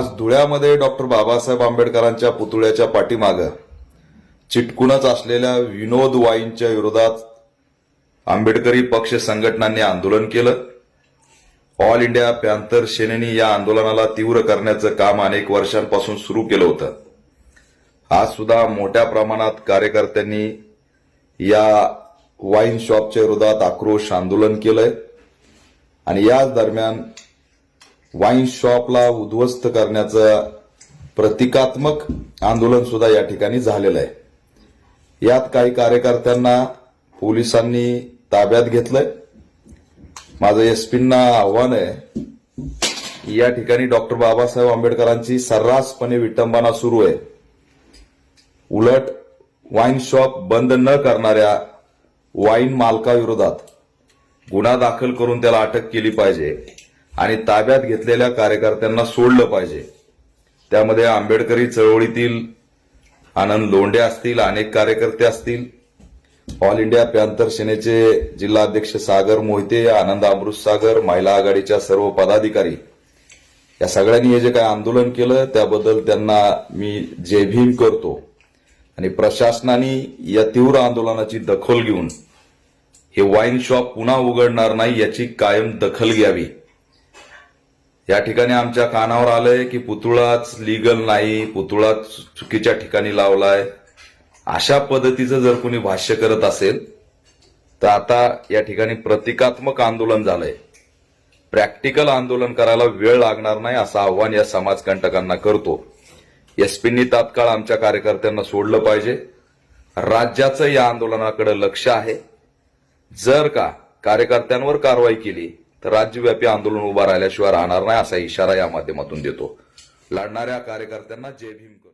आज धुळ्यामध्ये डॉक्टर बाबासाहेब आंबेडकरांच्या पुतळ्याच्या पाठीमागं चिटकूनच असलेल्या विनोद वाईंच्या विरोधात आंबेडकरी पक्ष संघटनांनी आंदोलन केलं. ऑल इंडिया पॅन्थर सेनेनी या आंदोलनाला तीव्र करण्याचं काम अनेक वर्षांपासून सुरू केलं होतं. आज सुद्धा मोठ्या प्रमाणात कार्यकर्त्यांनी या वाईन शॉपच्या विरोधात आक्रोश आंदोलन केलंय. आणि याच दरम्यान वाईन शॉपला उद्ध्वस्त करण्याचं प्रतिकात्मक आंदोलन सुद्धा या ठिकाणी झालेलं आहे. यात काही कार्यकर्त्यांना पोलिसांनी ताब्यात घेतलंय. माझं एसपींना आव्हान आहे या ठिकाणी डॉक्टर बाबासाहेब आंबेडकरांची सर्रासपणे विटंबना सुरू आहे. उलट वाईन शॉप बंद न करणाऱ्या वाईन मालकाविरोधात गुन्हा दाखल करून त्याला अटक केली पाहिजे. आणि ताब्यात घेतलेल्या कार्यकर्त्यांना सोडलं पाहिजे. त्यामध्ये आंबेडकरी चळवळीतील आनंद लोंढे असतील अनेक कार्यकर्ते असतील. ऑल इंडिया पॅन्थर सेनेचे जिल्हाध्यक्ष सागर मोहिते आनंद अमृत सागर महिला आघाडीच्या सर्व पदाधिकारी या सगळ्यांनी हे जे काय आंदोलन केलं त्याबद्दल त्यांना मी जय भीम करतो. आणि प्रशासनाने या तीव्र आंदोलनाची दखल घेऊन हे वाईन शॉप पुन्हा उघडणार नाही याची कायम दखल घ्यावी. या ठिकाणी आमच्या कानावर आलंय की पुतुळाच लिगल नाही पुतुळा चुकीच्या ठिकाणी लावलाय. अशा पद्धतीचं जर कोणी भाष्य करत असेल तर आता या ठिकाणी प्रतिकात्मक आंदोलन झालंय. प्रॅक्टिकल आंदोलन करायला वेळ लागणार नाही असं आव्हान या समाजकंटकांना करतो. एसपींनी तात्काळ आमच्या कार्यकर्त्यांना सोडलं पाहिजे. राज्याचं या आंदोलनाकडे लक्ष आहे. जर का कार्यकर्त्यांवर कारवाई केली तर राज्यव्यापी आंदोलन उभा राहिल्याशिवाय राहणार नाही असा इशारा या माध्यमातून देतो. लढणाऱ्या कार्यकर्त्यांना जय भीम करतो